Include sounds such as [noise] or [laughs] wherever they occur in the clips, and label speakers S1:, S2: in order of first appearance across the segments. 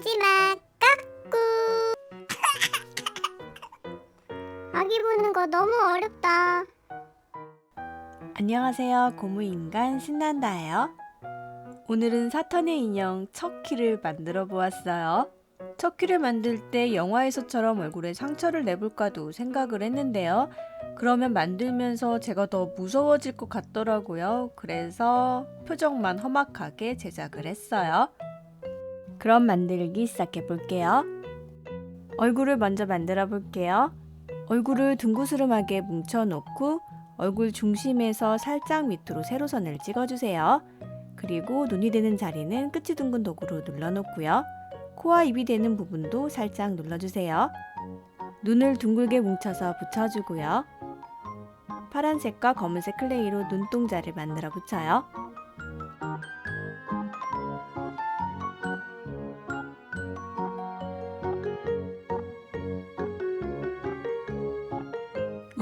S1: 울지마 까꿍 [laughs] 아기 보는 거 너무 어렵다
S2: 안녕하세요. 고무인간 신난다예요. 오늘은 사탄의 인형 척키를 만들어 보았어요. 척키를 만들 때 영화에서처럼 얼굴에 상처를 내볼까도 생각을 했는데요. 그러면 만들면서 제가 더 무서워질 것 같더라고요. 그래서 표정만 험악하게 제작을 했어요. 그럼 만들기 시작해 볼게요. 얼굴을 먼저 만들어 볼게요. 얼굴을 둥구스름하게 뭉쳐 놓고 얼굴 중심에서 살짝 밑으로 세로선을 찍어주세요. 그리고 눈이 되는 자리는 끝이 둥근 도구로 눌러놓고요. 코와 입이 되는 부분도 살짝 눌러주세요. 눈을 둥글게 뭉쳐서 붙여주고요. 파란색과 검은색 클레이로 눈동자를 만들어 붙여요.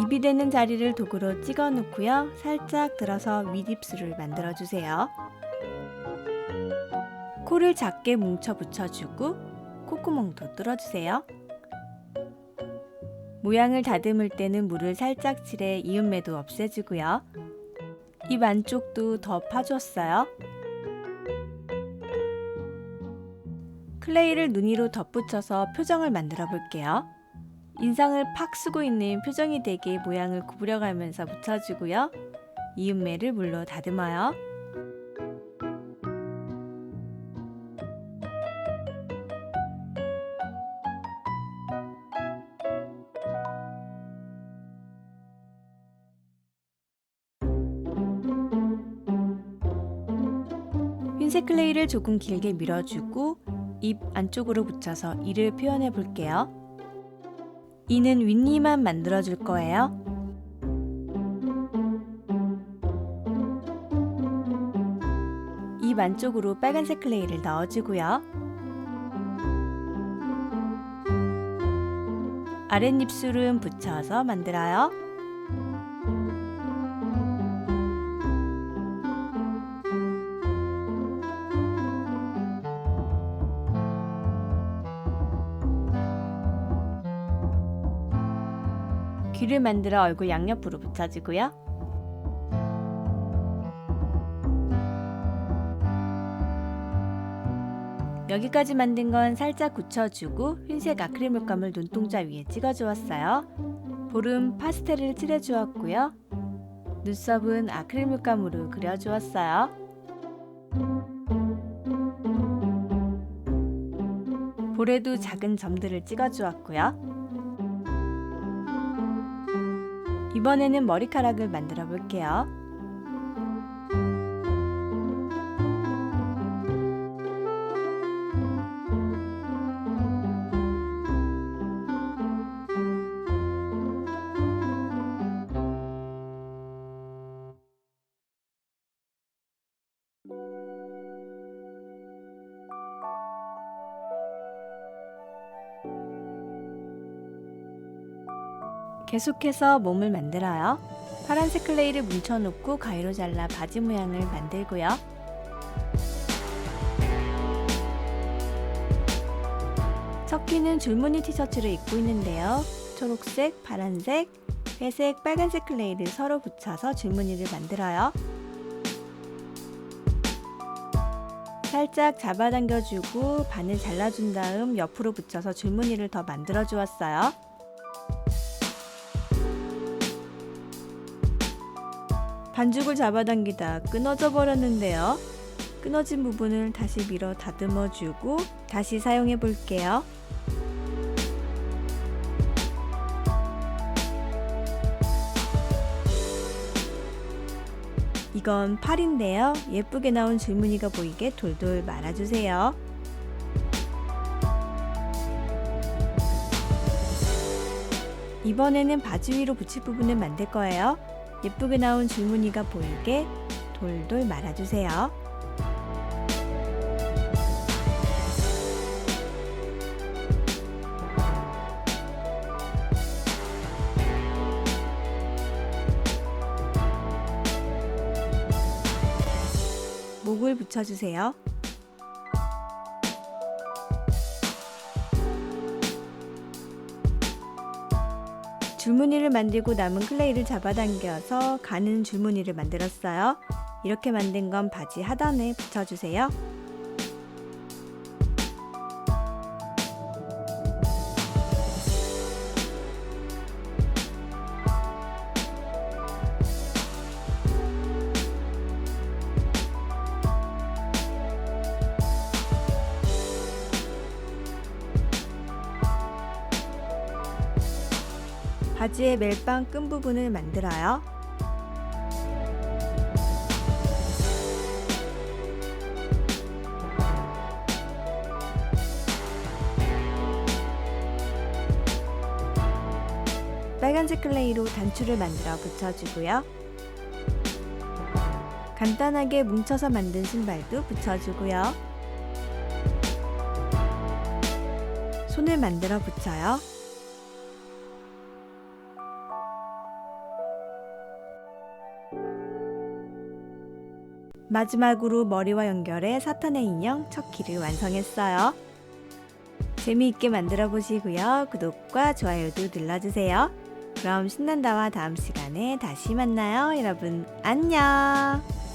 S2: 입이 되는 자리를 도구로 찍어 놓고요. 살짝 들어서 윗입술을 만들어 주세요. 코를 작게 뭉쳐 붙여주고 콧구멍도 뚫어주세요. 모양을 다듬을 때는 물을 살짝 칠해 이음매도 없애주고요. 입 안쪽도 더 파줬어요. 클레이를 눈 위로 덧붙여서 표정을 만들어 볼게요. 인상을 팍 쓰고 있는 표정이 되게 모양을 구부려가면서 붙여주고요. 이음매를 물로 다듬어요. 흰색 클레이를 조금 길게 밀어주고 입 안쪽으로 붙여서 이를 표현해 볼게요. 이는 윗니만 만들어줄 거예요. 입 안쪽으로 빨간색 클레이를 넣어주고요. 아랫입술은 붙여서 만들어요. 귀를 만들어 얼굴 양옆으로 붙여주고요. 여기까지 만든 건 살짝 굳혀주고 흰색 아크릴 물감을 눈동자 위에 찍어주었어요. 볼은 파스텔을 칠해주었고요. 눈썹은 아크릴 물감으로 그려주었어요. 볼에도 작은 점들을 찍어주었고요. 이번에는 머리카락을 만들어 볼게요. 계속해서 몸을 만들어요. 파란색 클레이를 뭉쳐놓고 가위로 잘라 바지 모양을 만들고요. 척키는 줄무늬 티셔츠를 입고 있는데요. 초록색, 파란색, 회색, 빨간색 클레이를 서로 붙여서 줄무늬를 만들어요. 살짝 잡아당겨주고 반을 잘라준 다음 옆으로 붙여서 줄무늬를 더 만들어 주었어요. 반죽을 잡아당기다 끊어져 버렸는데요. 끊어진 부분을 다시 밀어 다듬어 주고 다시 사용해 볼게요. 이건 팔인데요. 예쁘게 나온 줄무늬가 보이게 돌돌 말아주세요. 이번에는 바지 위로 붙일 부분을 만들 거예요. 예쁘게 나온 줄무늬가 보이게 돌돌 말아주세요. 목을 붙여주세요. 줄무늬를 만들고 남은 클레이를 잡아당겨서 가는 줄무늬를 만들었어요. 이렇게 만든 건 바지 하단에 붙여주세요. 바지의 멜빵 끈 부분을 만들어요. 빨간색 클레이로 단추를 만들어 붙여주고요. 간단하게 뭉쳐서 만든 신발도 붙여주고요. 손을 만들어 붙여요. 마지막으로 머리와 연결해 사탄의 인형 척키를 완성했어요. 재미있게 만들어 보시고요. 구독과 좋아요도 눌러주세요. 그럼 신난다와 다음 시간에 다시 만나요. 여러분, 안녕!